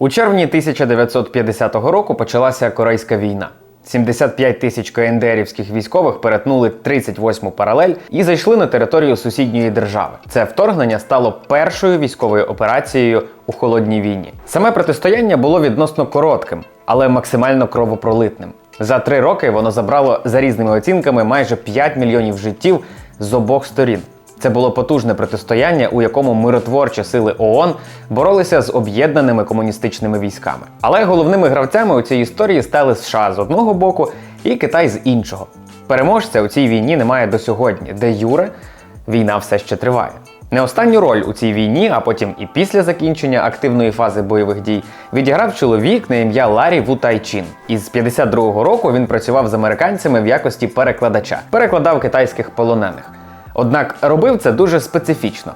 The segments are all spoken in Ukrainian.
У червні 1950 року почалася Корейська війна. 75 тисяч КНДРівських військових перетнули 38-му паралель і зайшли на територію сусідньої держави. Це вторгнення стало першою військовою операцією у холодній війні. Саме протистояння було відносно коротким, але максимально кровопролитним. За три роки воно забрало за різними оцінками майже 5 мільйонів життів з обох сторін. Це було потужне протистояння, у якому миротворчі сили ООН боролися з об'єднаними комуністичними військами. Але головними гравцями у цій історії стали США з одного боку і Китай з іншого. Переможця у цій війні немає до сьогодні, де Юре війна все ще триває. Не останню роль у цій війні, а потім і після закінчення активної фази бойових дій, відіграв чоловік на ім'я Ларі Вутайчин. Із 52-го року він працював з американцями в якості перекладача, перекладав китайських полонених. Однак робив це дуже специфічно.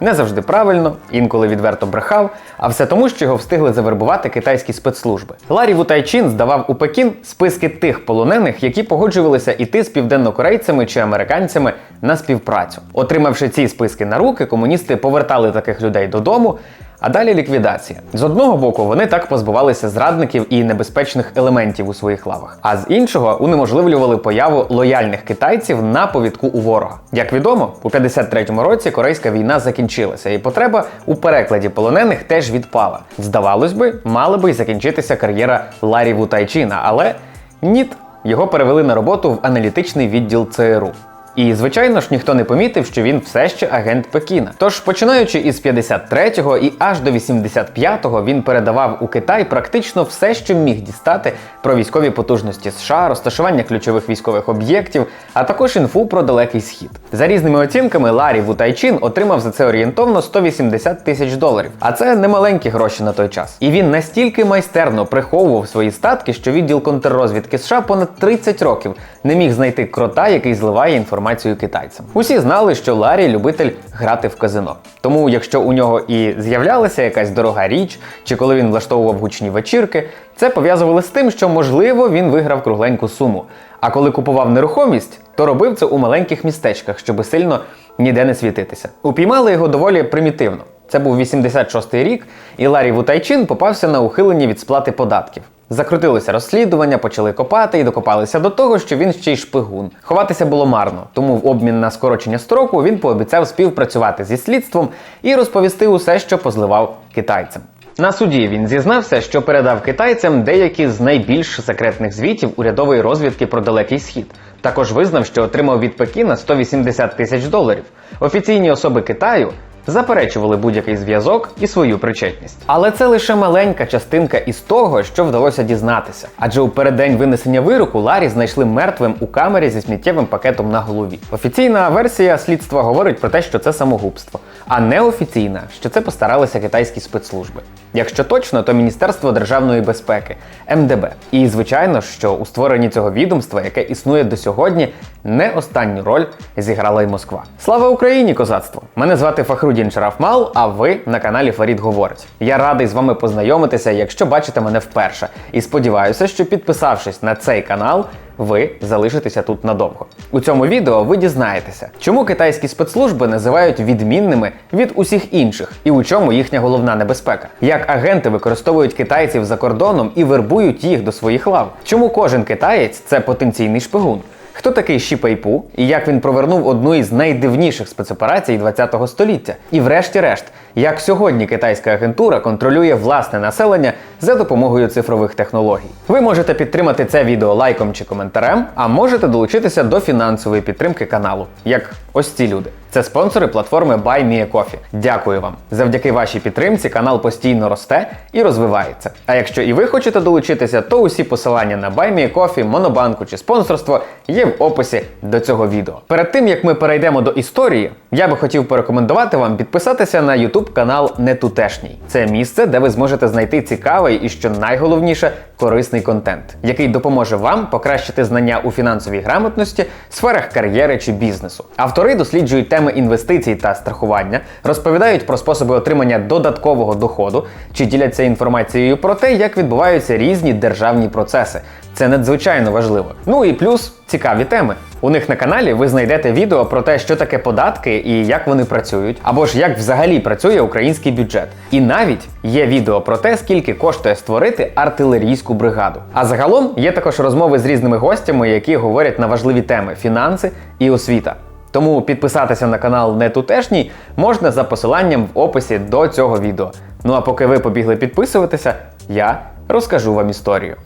Не завжди правильно, інколи відверто брехав, а все тому, що його встигли завербувати китайські спецслужби. Ларі Вутайчин здавав у Пекін списки тих полонених, які погоджувалися іти з південнокорейцями чи американцями на співпрацю. Отримавши ці списки на руки, комуністи повертали таких людей додому. А далі ліквідація. З одного боку, вони так позбувалися зрадників і небезпечних елементів у своїх лавах, а з іншого унеможливлювали появу лояльних китайців на повідку у ворога. Як відомо, у 53-му році корейська війна закінчилася, і потреба у перекладі полонених теж відпала. Здавалось би, мала би й закінчитися кар'єра Ларі Вутайчина, але ніт. Його перевели на роботу в аналітичний відділ ЦРУ. І, звичайно ж, ніхто не помітив, що він все ще агент Пекіна. Тож, починаючи із 53-го і аж до 85-го, він передавав у Китай практично все, що міг дістати про військові потужності США, розташування ключових військових об'єктів, а також інфу про далекий схід. За різними оцінками, Ларі Вутайчин отримав за це орієнтовно 180 тисяч доларів. А це немаленькі гроші на той час. І він настільки майстерно приховував свої статки, що відділ контррозвідки США понад 30 років не міг знайти крота, який зливає інформацію китайцям. Усі знали, що Ларі любитель грати в казино. Тому, якщо у нього і з'являлася якась дорога річ, чи коли він влаштовував гучні вечірки, це пов'язували з тим, що можливо він виграв кругленьку суму. А коли купував нерухомість, то робив це у маленьких містечках, щоб сильно ніде не світитися. Упіймали його доволі примітивно. Це був 86-й рік, і Ларі Вутайчин попався на ухилення від сплати податків. Закрутилося розслідування, почали копати і докопалися до того, що він ще й шпигун. Ховатися було марно, тому в обмін на скорочення строку він пообіцяв співпрацювати зі слідством і розповісти усе, що позливав китайцям. На суді він зізнався, що передав китайцям деякі з найбільш секретних звітів урядової розвідки про далекий схід. Також визнав, що отримав від Пекіна 180 тисяч доларів. Офіційні особи Китаю заперечували будь-який зв'язок і свою причетність. Але це лише маленька частинка із того, що вдалося дізнатися. Адже у переддень винесення вироку Ларі знайшли мертвим у камері зі сміттєвим пакетом на голові. Офіційна версія слідства говорить про те, що це самогубство, а неофіційна, що це постаралися китайські спецслужби. Якщо точно, то Міністерство державної безпеки МДБ. І звичайно, що у створенні цього відомства, яке існує до сьогодні, не останню роль зіграла й Москва. Слава Україні, козацтво! Мене звати Фахрудін Шарафмал, а ви на каналі Фарід Говорить. Я радий з вами познайомитися, якщо бачите мене вперше. І сподіваюся, що підписавшись на цей канал, ви залишитеся тут надовго. У цьому відео ви дізнаєтеся, чому китайські спецслужби називають відмінними від усіх інших, і у чому їхня головна небезпека, як агенти використовують китайців за кордоном і вербують їх до своїх лав. Чому кожен китаєць це потенційний шпигун? Хто такий Ші Пейпу і як він провернув одну із найдивніших спецоперацій ХХ століття? І врешті-решт, як сьогодні китайська агентура контролює власне населення за допомогою цифрових технологій. Ви можете підтримати це відео лайком чи коментарем, а можете долучитися до фінансової підтримки каналу, як ось ці люди. Це спонсори платформи BuyMeACoffee. Дякую вам. Завдяки вашій підтримці канал постійно росте і розвивається. А якщо і ви хочете долучитися, то усі посилання на BuyMeACoffee, Монобанку чи спонсорство є в описі до цього відео. Перед тим як ми перейдемо до історії, я би хотів порекомендувати вам підписатися на YouTube канал Нетутешній. Це місце, де ви зможете знайти цікавий і що найголовніше корисний контент, який допоможе вам покращити знання у фінансовій грамотності, сферах кар'єри чи бізнесу. Автори досліджують теми інвестицій та страхування, розповідають про способи отримання додаткового доходу чи діляться інформацією про те, як відбуваються різні державні процеси, Це надзвичайно важливо. Ну і плюс цікаві теми. У них на каналі ви знайдете відео про те, що таке податки і як вони працюють, або ж як взагалі працює український бюджет. І навіть є відео про те, скільки коштує створити артилерійську бригаду. А загалом є також розмови з різними гостями, які говорять на важливі теми фінанси і освіта. Тому підписатися на канал не тутешній можна за посиланням в описі до цього відео. Ну а поки ви побігли підписуватися, я розкажу вам історію.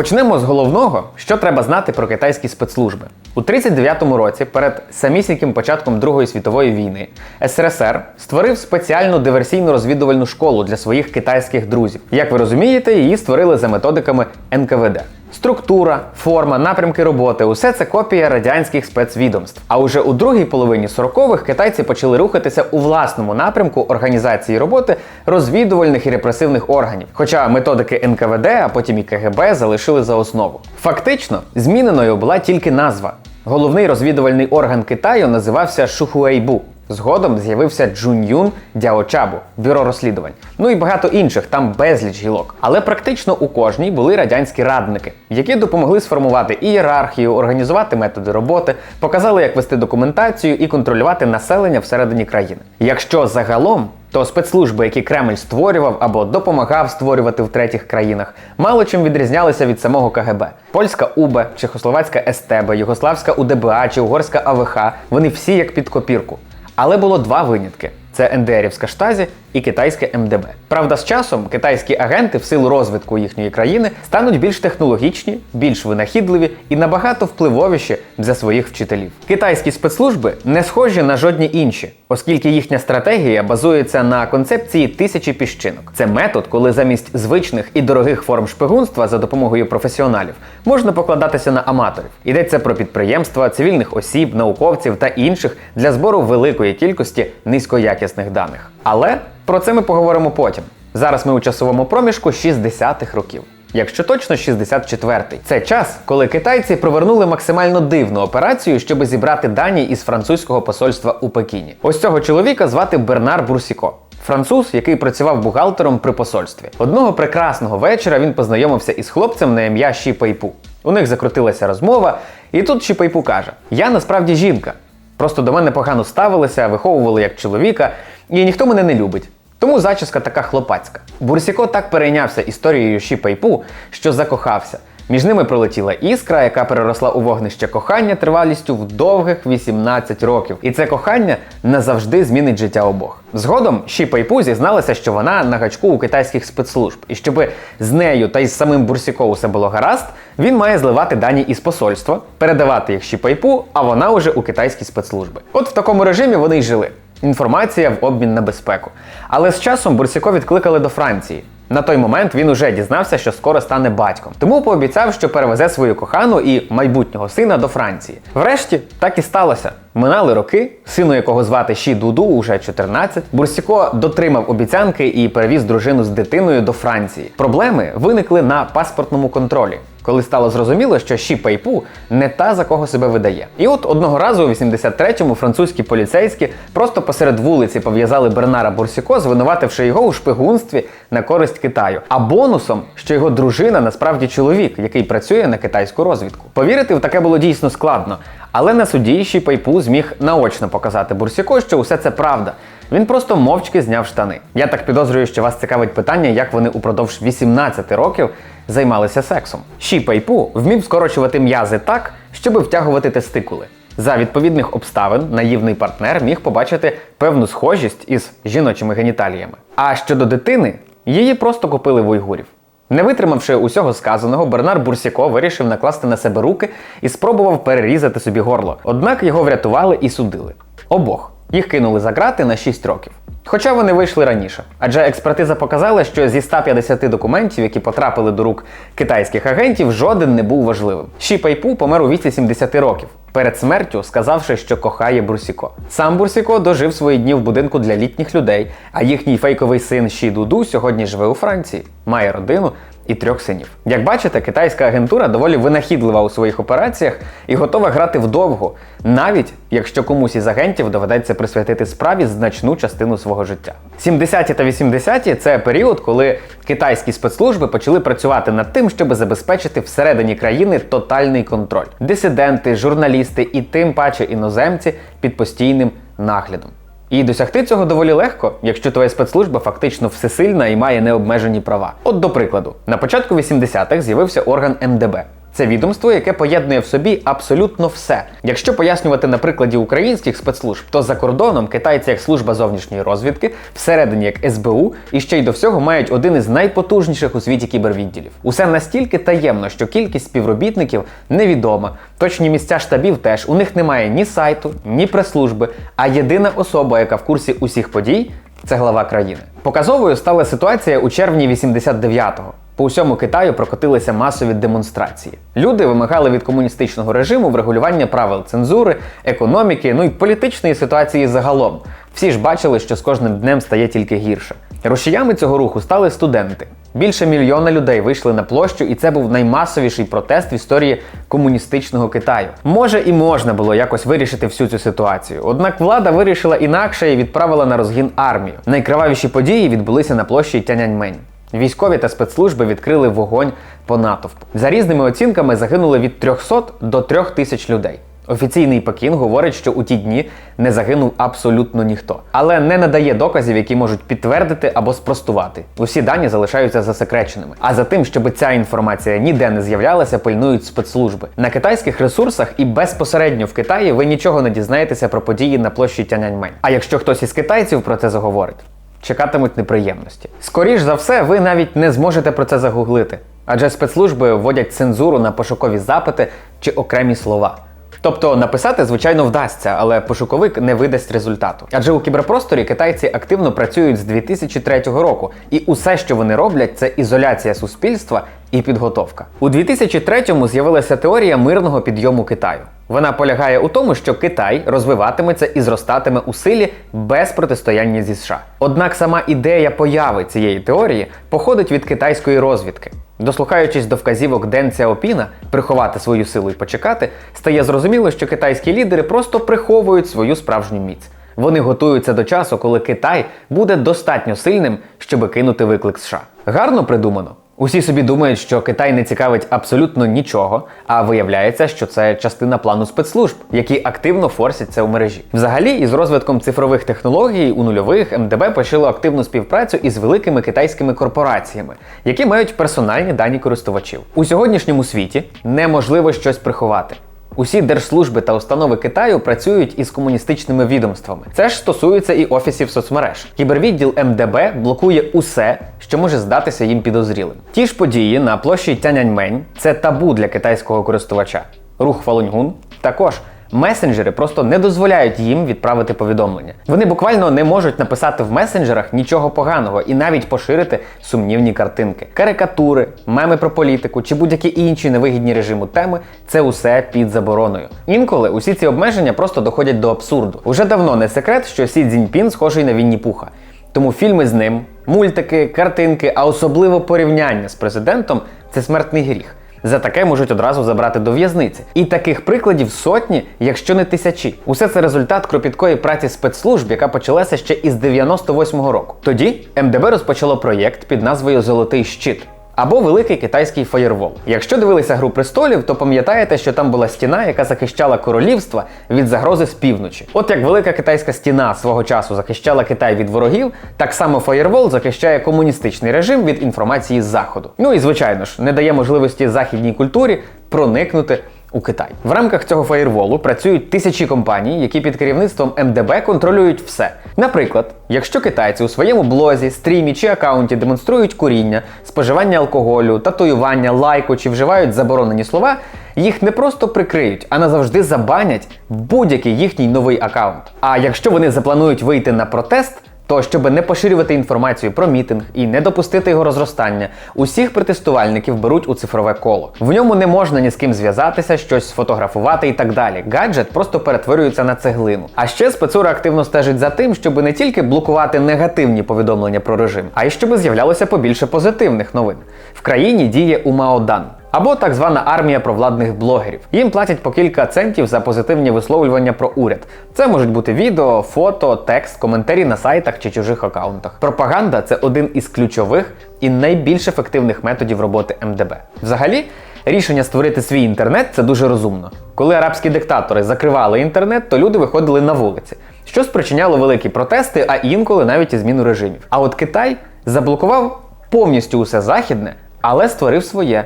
Почнемо з головного, що треба знати про китайські спецслужби. У 39-му році, перед самісіньким початком Другої світової війни, СРСР створив спеціальну диверсійну розвідувальну школу для своїх китайських друзів. Як ви розумієте, її створили за методиками НКВД. Структура, форма, напрямки роботи усе це копія радянських спецвідомств. А уже у другій половині 40-х китайці почали рухатися у власному напрямку організації роботи розвідувальних і репресивних органів. Хоча методики НКВД, а потім і КГБ залишили за основу. Фактично, зміненою була тільки назва. Головний розвідувальний орган Китаю називався Шухуейбу. Згодом з'явився Джун'юн Дяочабу, бюро розслідувань. Ну і багато інших, там безліч гілок. Але практично у кожній були радянські радники, які допомогли сформувати ієрархію, організувати методи роботи, показали, як вести документацію і контролювати населення всередині країни. Якщо загалом то спецслужби, які Кремль створював або допомагав створювати в третіх країнах, мало чим відрізнялися від самого КГБ. Польська УБ, Чехословацька СТБ, Югославська УДБА чи Угорська АВХ вони всі як під копірку. Але було два винятки: це НДРівська штазі і китайське МДБ. Правда, з часом китайські агенти в силу розвитку їхньої країни стануть більш технологічні, більш винахідливі і набагато впливовіші за своїх вчителів. Китайські спецслужби не схожі на жодні інші, оскільки їхня стратегія базується на концепції тисячі піщинок. Це метод, коли замість звичних і дорогих форм шпигунства за допомогою професіоналів можна покладатися на аматорів. Йдеться про підприємства, цивільних осіб, науковців та інших для збору великої кількості низькоякісних даних. Але про це ми поговоримо потім. Зараз ми у часовому проміжку 60-х років. Якщо точно 64-й. Це час, коли китайці провернули максимально дивну операцію, щоб зібрати дані із французького посольства у Пекіні. Ось цього чоловіка звати Бернар Бурсіко. Француз, який працював бухгалтером при посольстві. Одного прекрасного вечора він познайомився із хлопцем на ім'я Ші Пейпу. У них закрутилася розмова, і тут Ші Пейпу каже: Я насправді жінка. Просто до мене погано ставилися, виховували як чоловіка, і ніхто мене не любить. Тому зачіска така хлопацька. Бурсіко так перейнявся історією Ші Пейпу, що закохався. Між ними пролетіла іскра, яка переросла у вогнище кохання тривалістю в довгих 18 років. І це кохання назавжди змінить життя обох. Згодом Ші Пейпу зізналася, що вона на гачку у китайських спецслужб, і щоб з нею та із самим Бурсіко усе було гаразд, він має зливати дані із посольства, передавати їх Ші Пейпу, а вона уже у китайські спецслужби. От в такому режимі вони й жили. Інформація в обмін на безпеку. Але з часом Бурсіко відкликали до Франції. На той момент він уже дізнався, що скоро стане батьком. Тому пообіцяв, що перевезе свою кохану і майбутнього сина до Франції. Врешті так і сталося. Минали роки, сину якого звати Ші Дуду, уже 14, Бурсіко дотримав обіцянки і перевіз дружину з дитиною до Франції. Проблеми виникли на паспортному контролі. Коли стало зрозуміло, що Ші Пейпу не та, за кого себе видає. І от одного разу у 83-му французькі поліцейські просто посеред вулиці пов'язали Бернара Бурсіко, звинувативши його у шпигунстві на користь Китаю. А бонусом, що його дружина насправді чоловік, який працює на китайську розвідку. Повірити в таке було дійсно складно. Але на суді Ші Пейпу зміг наочно показати Бурсіко, що усе це правда. Він просто мовчки зняв штани. Я так підозрюю, що вас цікавить питання, як вони упродовж 18 років займалися сексом. Ші Пейпу вмів скорочувати м'язи так, щоб втягувати тестикули. За відповідних обставин наївний партнер міг побачити певну схожість із жіночими геніталіями. А щодо дитини, її просто купили в. Не витримавши усього сказаного, Бернар Бурсіко вирішив накласти на себе руки і спробував перерізати собі горло. Однак його врятували і судили. Обох. Їх кинули за грати на 6 років. Хоча вони вийшли раніше. Адже експертиза показала, що зі 150 документів, які потрапили до рук китайських агентів, жоден не був важливим. Ші Пейпу помер у віці 70 років. перед смертю сказавши, що кохає Бурсіко. Сам Бурсіко дожив свої дні в будинку для літніх людей, а їхній фейковий син Ші Дуду сьогодні живе у Франції, має родину і трьох синів. Як бачите, китайська агентура доволі винахідлива у своїх операціях і готова грати вдовго, навіть якщо комусь із агентів доведеться присвятити справі значну частину свого життя. 70-ті та 80-ті – це період, коли китайські спецслужби почали працювати над тим, щоб забезпечити всередині країни тотальний контроль. Дисиденти, журналісти і тим паче іноземці під постійним наглядом. І досягти цього доволі легко, якщо твоя спецслужба фактично всесильна і має необмежені права. От до прикладу, на початку 80-х з'явився орган МДБ. Це відомство, яке поєднує в собі абсолютно все. Якщо пояснювати на прикладі українських спецслужб, то за кордоном китайці як служба зовнішньої розвідки, всередині як СБУ, і ще й до всього мають один із найпотужніших у світі кібервідділів. Усе настільки таємно, що кількість співробітників невідома. Точні місця штабів теж у них немає ні сайту, ні прес-служби, а єдина особа, яка в курсі усіх подій, це глава країни. Показовою стала ситуація у червні 89-го. По усьому Китаю прокотилися масові демонстрації. Люди вимагали від комуністичного режиму врегулювання правил цензури, економіки, ну й політичної ситуації загалом. Всі ж бачили, що з кожним днем стає тільки гірше. Рушіями цього руху стали студенти. Більше мільйона людей вийшли на площу, і це був наймасовіший протест в історії комуністичного Китаю. Може і можна було якось вирішити всю цю ситуацію. Однак влада вирішила інакше і відправила на розгін армію. Найкривавіші події відбулися на площі Тяньаньмень. Військові та спецслужби відкрили вогонь по натовпу. За різними оцінками загинули від 300 до 3000 людей. Офіційний Пекін говорить, що у ті дні не загинув абсолютно ніхто, але не надає доказів, які можуть підтвердити або спростувати. Усі дані залишаються засекреченими. А за тим, щоб ця інформація ніде не з'являлася, пильнують спецслужби. На китайських ресурсах і безпосередньо в Китаї ви нічого не дізнаєтеся про події на площі Тяньаньмень. А якщо хтось із китайців про це заговорить, чекатимуть неприємності. Скоріш за все, ви навіть не зможете про це загуглити, адже спецслужби вводять цензуру на пошукові запити чи окремі слова. Тобто написати, звичайно, вдасться, але пошуковик не видасть результату. Адже у кіберпросторі китайці активно працюють з 2003 року, і усе, що вони роблять, це ізоляція суспільства і підготовка. У 2003-му з'явилася теорія мирного підйому Китаю. Вона полягає у тому, що Китай розвиватиметься і зростатиме у силі без протистояння зі США. Однак сама ідея появи цієї теорії походить від китайської розвідки. Дослухаючись до вказівок Ден Цяопіна приховати свою силу і почекати, стає зрозуміло, що китайські лідери просто приховують свою справжню міць. Вони готуються до часу, коли Китай буде достатньо сильним, щоб кинути виклик США. Гарно придумано. Усі собі думають, що Китай не цікавить абсолютно нічого, а виявляється, що це частина плану спецслужб, які активно форсять це у мережі. Взагалі, із розвитком цифрових технологій у нульових МДБ почало активну співпрацю із великими китайськими корпораціями, які мають персональні дані користувачів. У сьогоднішньому світі неможливо щось приховати. Усі держслужби та установи Китаю працюють із комуністичними відомствами. Це ж стосується і офісів соцмереж. Кібервідділ МДБ блокує усе, що може здатися їм підозрілим. Ті ж події на площі Тяньаньмень – це табу для китайського користувача. Рух Фалуньгун також. Месенджери просто не дозволяють їм відправити повідомлення. Вони буквально не можуть написати в месенджерах нічого поганого і навіть поширити сумнівні картинки. Карикатури, меми про політику чи будь-які інші невигідні режиму теми це усе під забороною. Інколи усі ці обмеження просто доходять до абсурду. Уже давно не секрет, що Сі Цзіньпін схожий на Вінні Пуха. Тому фільми з ним, мультики, картинки, а особливо порівняння з президентом це смертний гріх. За таке можуть одразу забрати до в'язниці. І таких прикладів сотні, якщо не тисячі. Усе це результат кропіткої праці спецслужб, яка почалася ще із 98-го року. Тоді МДБ розпочало проєкт під назвою Золотий щит. Або великий китайський фаєрвол. Якщо дивилися гру престолів, то пам'ятаєте, що там була стіна, яка захищала королівства від загрози з півночі. От як велика китайська стіна свого часу захищала Китай від ворогів, так само фаєрвол захищає комуністичний режим від інформації з заходу. Ну і звичайно ж, не дає можливості західній культурі проникнути у Китай. В рамках цього фаєрволу працюють тисячі компаній, які під керівництвом МДБ контролюють все. Наприклад, якщо китайці у своєму блозі, стрімі чи аккаунті демонструють куріння, споживання алкоголю, татуювання, лайку чи вживають заборонені слова, їх не просто прикриють, а назавжди забанять будь-який їхній новий аккаунт. А якщо вони запланують вийти на протест, То, щоб не поширювати інформацію про мітинг і не допустити його розростання, усіх протестувальників беруть у цифрове коло. В ньому не можна ні з ким зв'язатися, щось сфотографувати і так далі. Гаджет просто перетворюється на цеглину. А ще спецура активно стежить за тим, щоб не тільки блокувати негативні повідомлення про режим, а й щоб з'являлося побільше позитивних новин. В країні діє Умаодан. Або так звана армія провладних блогерів. Їм платять по кілька центів за позитивні висловлювання про уряд. Це можуть бути відео, фото, текст, коментарі на сайтах чи чужих акаунтах. Пропаганда це один із ключових і найбільш ефективних методів роботи МДБ. Взагалі. Рішення створити свій інтернет це дуже розумно. Коли арабські диктатори закривали інтернет, то люди виходили на вулиці, що спричиняло великі протести, а інколи навіть і зміну режимів. А от Китай заблокував повністю усе західне, але створив своє.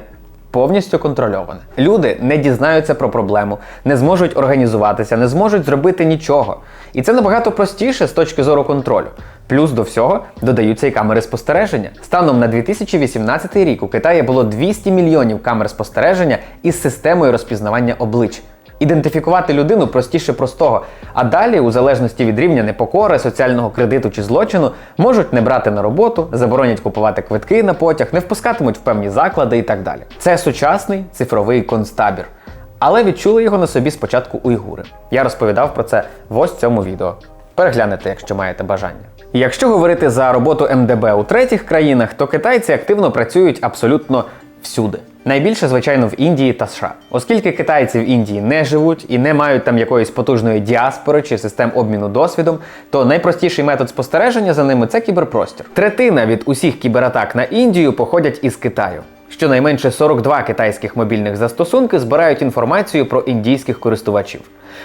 Повністю контрольоване. Люди не дізнаються про проблему, не зможуть організуватися, не зможуть зробити нічого. І це набагато простіше з точки зору контролю. Плюс до всього додаються і камери спостереження. Станом на 2018 рік у Китаї було 200 мільйонів камер спостереження із системою розпізнавання облич. Ідентифікувати людину простіше простого, а далі, у залежності від рівня непокори, соціального кредиту чи злочину, можуть не брати на роботу, заборонять купувати квитки на потяг, не впускатимуть в певні заклади і так далі. Це сучасний цифровий концтабір. Але відчули його на собі спочатку уйгури. Я розповідав про це в ось цьому відео. Переглянете, якщо маєте бажання. Якщо говорити за роботу МДБ у третіх країнах, то китайці активно працюють абсолютно всюди. Найбільше, звичайно, в Індії та США, оскільки китайці в Індії не живуть і не мають там якоїсь потужної діаспори чи систем обміну досвідом, то найпростіший метод спостереження за ними це кіберпростір. Третина від усіх кібератак на Індію походять із Китаю. Щонайменше 42 китайських мобільних застосунки збирають інформацію про індійських користувачів.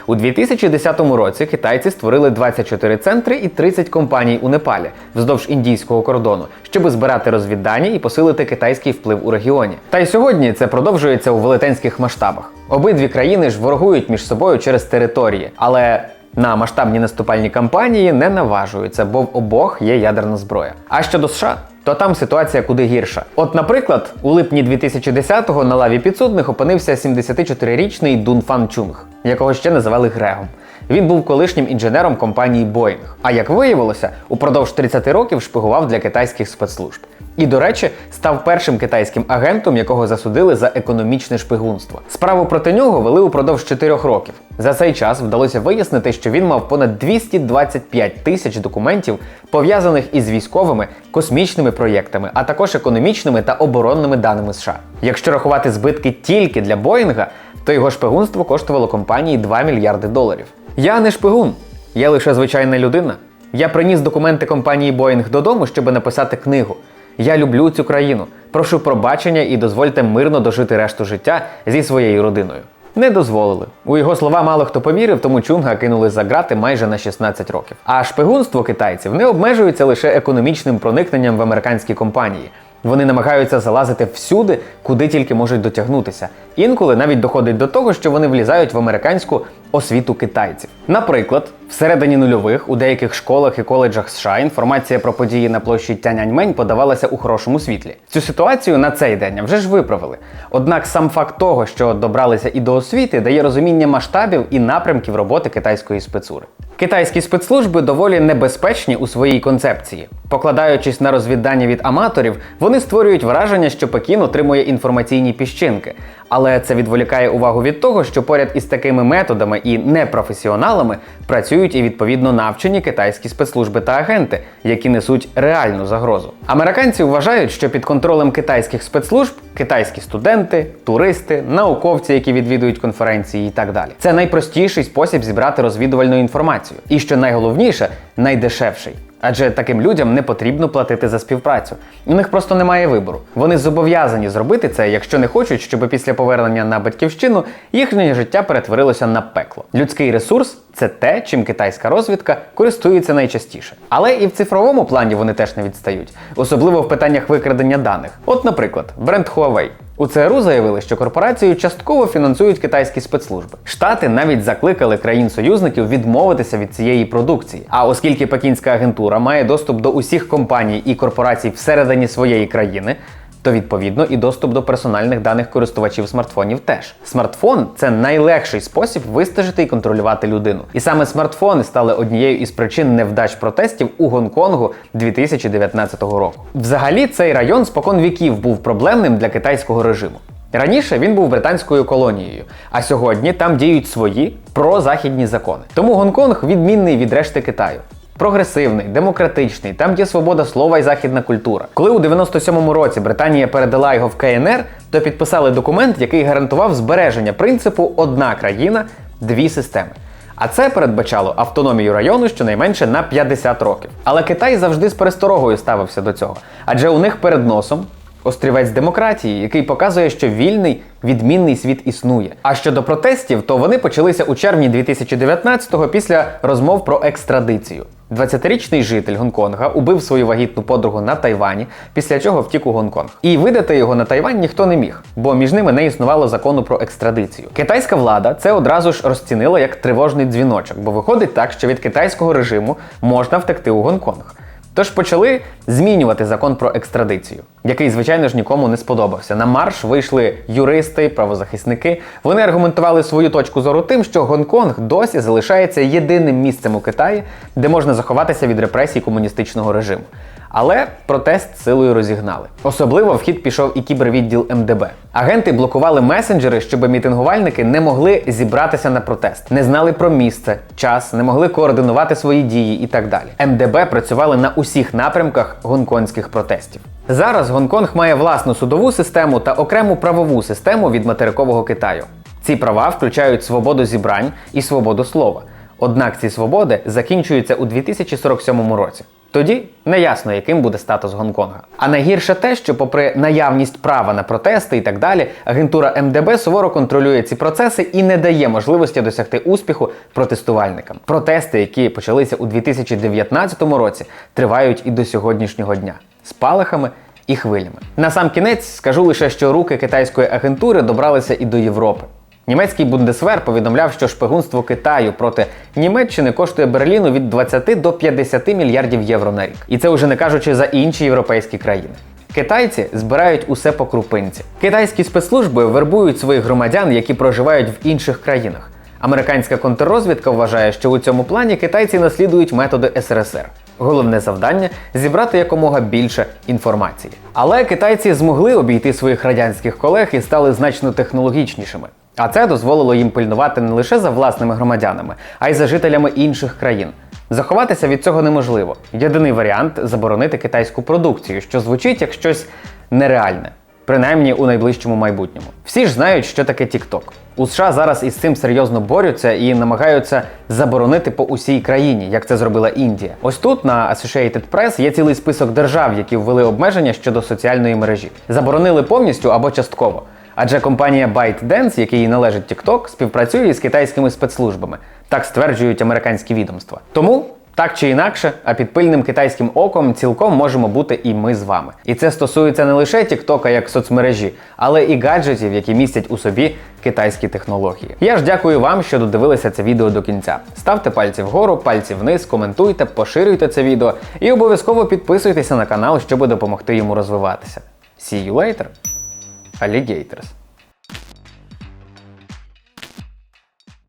У 2010 році китайці створили 24 центри і 30 компаній у Непалі вздовж індійського кордону, щоб збирати розвіддані і посилити китайський вплив у регіоні. Та й сьогодні це продовжується у велетенських масштабах. Обидві країни ж ворогують між собою через території, але на масштабні наступальні кампанії не наважуються, бо в обох є ядерна зброя. А щодо США, то там ситуація куди гірша. От, наприклад, у липні 2010-го на лаві підсудних опинився 74-річний Дунфан Чунг, якого ще називали Грегом. Він був колишнім інженером компанії Boeing. А як виявилося, упродовж 30 років шпигував для китайських спецслужб. І, до речі, став першим китайським агентом, якого засудили за економічне шпигунство. Справу проти нього вели упродовж 4 років. За цей час вдалося вияснити, що він мав понад 225 тисяч документів, пов'язаних із військовими, космічними проєктами, а також економічними та оборонними даними США. Якщо рахувати збитки тільки для Боїнга, то його шпигунство коштувало компанії 2 мільярди доларів. Я не шпигун, я лише звичайна людина. Я приніс документи компанії Boeing додому, щоб написати книгу. Я люблю цю країну. Прошу пробачення і дозвольте мирно дожити решту життя зі своєю родиною. Не дозволили. У його слова мало хто повірив, тому Чунга кинули за грати майже на 16 років. А шпигунство китайців не обмежується лише економічним проникненням в американські компанії. Вони намагаються залазити всюди, куди тільки можуть дотягнутися. Інколи навіть доходить до того, що вони влізають в американську освіту китайців. Наприклад, всередині нульових у деяких школах і коледжах США інформація про події на площі Тяньаньмень подавалася у хорошому світлі. Цю ситуацію на цей день вже ж виправили. Однак сам факт того, що добралися і до освіти, дає розуміння масштабів і напрямків роботи китайської спецури. Китайські спецслужби доволі небезпечні у своїй концепції. Покладаючись на розвіддання від аматорів, вони створюють враження, що Пекін отримує інформаційні піщинки. Але це відволікає увагу від того, що поряд із такими методами і непрофесіоналами працюють і відповідно навчені китайські спецслужби та агенти, які несуть реальну загрозу. Американці вважають, що під контролем китайських спецслужб китайські студенти, туристи, науковці, які відвідують конференції і так далі. Це найпростіший спосіб зібрати розвідувальну інформацію. І що найголовніше, найдешевший. Адже таким людям не потрібно платити за співпрацю. У них просто немає вибору. Вони зобов'язані зробити це, якщо не хочуть, щоб після повернення на батьківщину їхнє життя перетворилося на пекло. Людський ресурс це те, чим китайська розвідка користується найчастіше. Але і в цифровому плані вони теж не відстають, особливо в питаннях викрадення даних. От, наприклад, бренд Huawei. У ЦРУ заявили, що корпорацію частково фінансують китайські спецслужби. Штати навіть закликали країн-союзників відмовитися від цієї продукції. А оскільки пекінська агентура має доступ до усіх компаній і корпорацій всередині своєї країни, то відповідно і доступ до персональних даних користувачів смартфонів теж. Смартфон це найлегший спосіб вистежити і контролювати людину. І саме смартфони стали однією із причин невдач протестів у Гонконгу 2019 року. Взагалі, цей район спокон віків був проблемним для китайського режиму. Раніше він був британською колонією, а сьогодні там діють свої прозахідні закони. Тому Гонконг відмінний від решти Китаю. Прогресивний, демократичний, там є свобода слова і західна культура. Коли у 97-му році Британія передала його в КНР, то підписали документ, який гарантував збереження принципу одна країна, дві системи. А це передбачало автономію району щонайменше на 50 років. Але Китай завжди з пересторогою ставився до цього, адже у них перед носом острівець демократії, який показує, що вільний, відмінний світ існує. А щодо протестів, то вони почалися у червні 2019-го після розмов про екстрадицію. 20-річний житель Гонконга убив свою вагітну подругу на Тайвані, після чого втік у Гонконг. І видати його на Тайвань ніхто не міг, бо між ними не існувало закону про екстрадицію. Китайська влада це одразу ж розцінила як тривожний дзвіночок, бо виходить так, що від китайського режиму можна втекти у Гонконг. Тож почали змінювати закон про екстрадицію, який, звичайно ж, нікому не сподобався. На марш вийшли юристи, правозахисники. Вони аргументували свою точку зору тим, що Гонконг досі залишається єдиним місцем у Китаї, де можна заховатися від репресій комуністичного режиму. Але протест силою розігнали. Особливо в хід пішов і кібервідділ МДБ. Агенти блокували месенджери, щоб мітингувальники не могли зібратися на протест, не знали про місце, час, не могли координувати свої дії і так далі. МДБ працювали на усіх напрямках гонконгських протестів. Зараз Гонконг має власну судову систему та окрему правову систему від материкового Китаю. Ці права включають свободу зібрань і свободу слова. Однак ці свободи закінчуються у 2047 році. Тоді неясно, яким буде статус Гонконга. А найгірше те, що, попри наявність права на протести і так далі, агентура МДБ суворо контролює ці процеси і не дає можливості досягти успіху протестувальникам. Протести, які почалися у 2019 році, тривають і до сьогоднішнього дня з палахами і хвилями. На сам кінець скажу лише, що руки китайської агентури добралися і до Європи. Німецький Бундесвер повідомляв, що шпигунство Китаю проти Німеччини коштує Берліну від 20 до 50 мільярдів євро на рік. І це вже не кажучи за інші європейські країни. Китайці збирають усе по крупинці. Китайські спецслужби вербують своїх громадян, які проживають в інших країнах. Американська контррозвідка вважає, що у цьому плані китайці наслідують методи СРСР. Головне завдання зібрати якомога більше інформації. Але китайці змогли обійти своїх радянських колег і стали значно технологічнішими. А це дозволило їм пильнувати не лише за власними громадянами, а й за жителями інших країн. Заховатися від цього неможливо. Єдиний варіант заборонити китайську продукцію, що звучить як щось нереальне, принаймні у найближчому майбутньому. Всі ж знають, що таке TikTok. У США зараз із цим серйозно борються і намагаються заборонити по усій країні, як це зробила Індія. Ось тут на Associated Press є цілий список держав, які ввели обмеження щодо соціальної мережі. Заборонили повністю або частково. Адже компанія ByteDance, якій належить TikTok, співпрацює із китайськими спецслужбами. Так стверджують американські відомства. Тому. Так чи інакше, а під пильним китайським оком цілком можемо бути і ми з вами. І це стосується не лише Тіктока як соцмережі, але і гаджетів, які містять у собі китайські технології. Я ж дякую вам, що додивилися це відео до кінця. Ставте пальці вгору, пальці вниз, коментуйте, поширюйте це відео і обов'язково підписуйтеся на канал, щоб допомогти йому розвиватися. See you later, alligators!